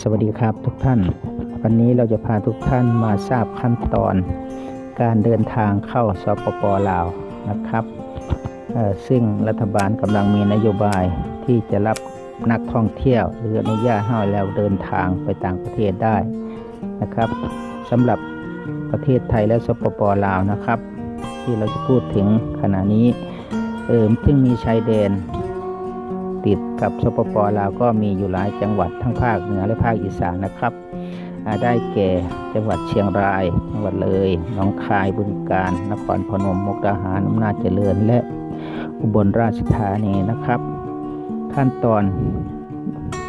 สวัสดีครับทุกท่าน วันนี้เราจะพาทุกท่านมาทราบขั้นตอน การเดินทางเข้าสปปลาวนะครับซึ่งรัฐบาลกำลังมีนโยบายที่จะรับนักท่องเที่ยวหรืออนุญาตให้แล้วเดินทางไปต่างประเทศได้นะครับสำหรับประเทศไทยและสปปลาวนะครับ ที่เราจะพูดถึงขณะนี้เออซึ่งมีชายแดน ติดกับสปปลาวก็มีอยู่หลายจังหวัดทั้งภาคเหนือและภาคอีสานนะครับ ได้แก่จังหวัดเชียงราย จังหวัดเลยหนองคายบึงกาฬนครพนมมุกดาหารอำนาจเจริญ และอุบลราชธานีนะครับ ขั้นตอน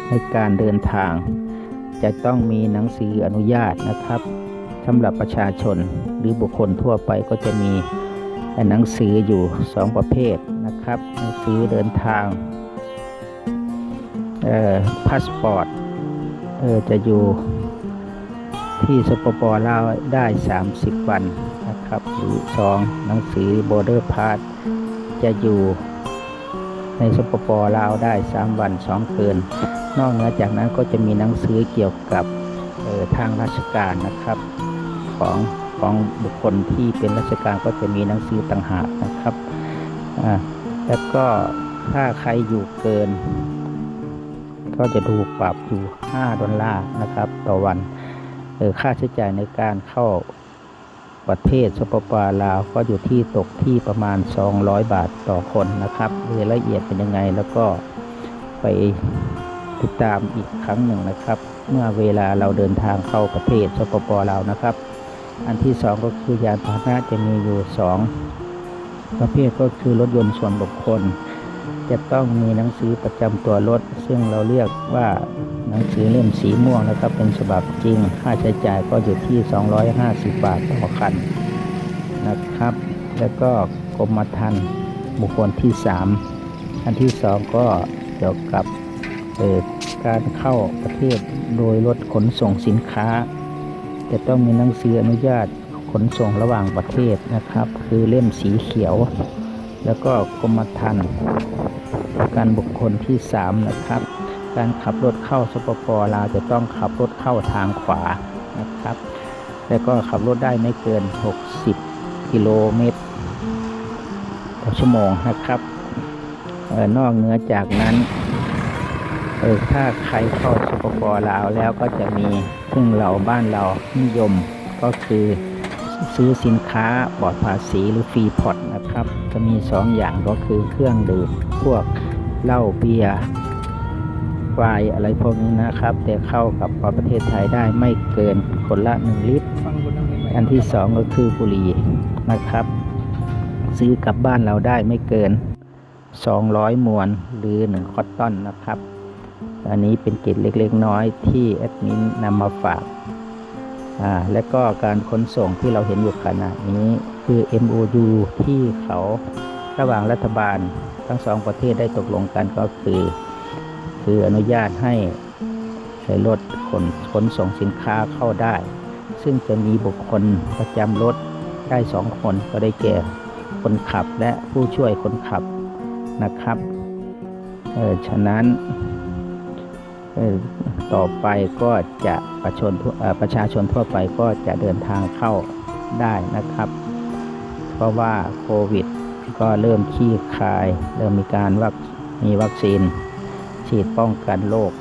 ในการเดินทาง จะต้องมีหนังสืออนุญาตนะครับสำหรับประชาชนหรือบุคคลทั่วไปก็จะมีหนังสืออยู่สองประเภทนะครับ หนังสือเดินทาง เอ่อพาสปอร์ตเออจะอยู่ที่สปปลาวได้ 30 วันนะครับหรือสองหนังสือ border pass จะอยู่ในสปปลาวได้ 3 วัน 2 คืน นอกเหนือจากนั้นก็จะมีหนังสือเกี่ยวกับออทางราชการนะครับของของบุคคลที่เป็นราชการก็จะมีหนังสือต่างหากนะครับ แล้วก็ถ้าใครอยู่เกิน ก็จะถูกปรับอยู่ 5 ดอลลาร์นะครับ ต่อวันเออค่าใช้จ่ายในการเข้าประเทศสปปลาวก็อยู่ที่ตกที่ประมาณ 200 บาทต่อคนนะครับรายละเอียดเป็นยังไงแล้วก็ไปติดตามอีกครั้งหนึ่งนะครับ เมื่อเวลาเราเดินทางเข้าประเทศสปปลาวนะครับ อันที่สองก็คือยานพาหนะจะมีอยู่สองประเภทก็คือรถยนต์ส่วนบุคคล จะต้องมีหนังสือประจำตัวรถ ซึ่งเราเรียกว่าหนังสือเล่มสีม่วงนะครับ เป็นฉบับจริง ค่าใช้จ่ายก็อยู่ที่ 250 บาทต่อคันนะครับ แล้วก็กรมธรรม์บุคคลที่ 3 อันที่ 2 ก็เกี่ยวกับการเข้าประเทศโดยรถขนส่งสินค้า จะต้องมีหนังสืออนุญาตขนส่งระหว่างประเทศนะครับ คือเล่มสีเขียว แล้วก็กรมธรรม์ ประกันบุคคลที่3นะครับ การขับรถเข้าสปปลาวจะต้องขับรถเข้าทางขวานะครับ แล้วก็ขับรถได้ไม่เกิน 60 กิโลเมตรต่อชั่วโมงนะครับออนอกเหนือจากนั้นเออถ้าใครเข้าสปปลาวแล้วก็จะมีซึ่งเราบ้านเรานิยมก็คือ ซื้อสินค้าปลอดภาษีหรือฟรีพอตนะครับ จะมี 2 อย่างก็คือเครื่องดื่มพวกเหล้าเบียร์ไวน์อะไรพวกนี้นะครับ แต่เข้ากับประเทศไทยได้ไม่เกินคนละ 1 ลิตร อันที่ 2 ก็คือบุหรี่นะครับ ซื้อกลับบ้านเราได้ไม่เกิน 200 มวนหรือ 1 คอตตอนนะครับ อันนี้เป็นเกร็ดเล็กๆน้อยที่แอดมินนำมาฝาก อ่าและก็การขนส่งที่เราเห็นอยู่ขณะนี้คือ MOU ที่เขาระหว่างรัฐบาลทั้งสองประเทศได้ตกลงกันก็คือ คืออนุญาตให้ใช้รถขนขนส่งสินค้าเข้าได้ ซึ่งจะมีบุคคลประจำรถได้สองคนก็ได้แก่คนขับและผู้ช่วยคนขับนะครับ เออฉะนั้น ต่อไปก็จะประชาชนทั่วเอ่อประชาชนทั่วไปก็จะเดินทางเข้าได้นะครับ เพราะว่าโควิดก็เริ่มคลี่คลาย เริ่มมีการวัคมีวัคซีน ฉีดป้องกันโรค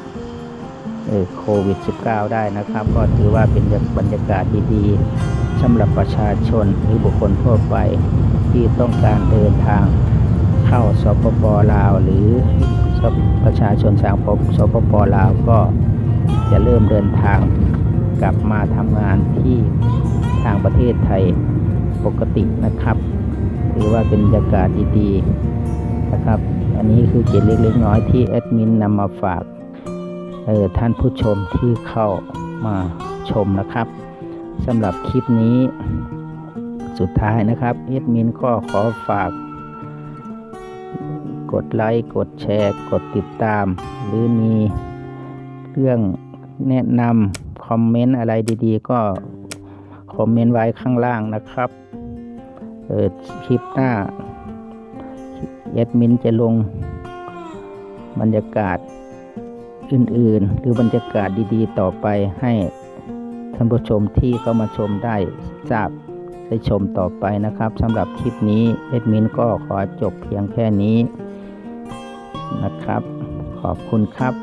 โควิด -19 ได้นะครับ ก็ถือว่าเป็นบรรยากาศดีๆสำหรับประชาชนหรือบุคคลทั่วไปที่ต้องการเดินทางเข้าสปปลาวหรือ ประชาชนสางปสปปลาวก็จะเริ่มเดินทางกลับมาทำงานที่ทางประเทศไทยปกตินะครับถือว่าเป็นบรรยากาศดีๆนะครับ อันนี้คือเกร็ดเล็กๆน้อยที่แอดมินนำมาฝากเออท่านผู้ชมที่เข้ามาชมนะครับสำหรับคลิปนี้สุดท้ายนะครับแอดมินก็ขอฝาก กดไลค์ กดแชร์ กดติดตาม หรือมีเรื่องแนะนำคอมเมนต์อะไรดีๆ ก็คอมเมนต์ไว้ข้างล่างนะครับเออคลิปหน้าแอดมินจะลงบรรยากาศอื่นๆ หรือบรรยากาศดีๆ ต่อไปให้ท่านผู้ชมที่เข้ามาชมได้จับได้ชมต่อไปนะครับสำหรับคลิปนี้เอดมินก็ขอจบเพียงแค่นี้ นะครับ ขอบคุณครับ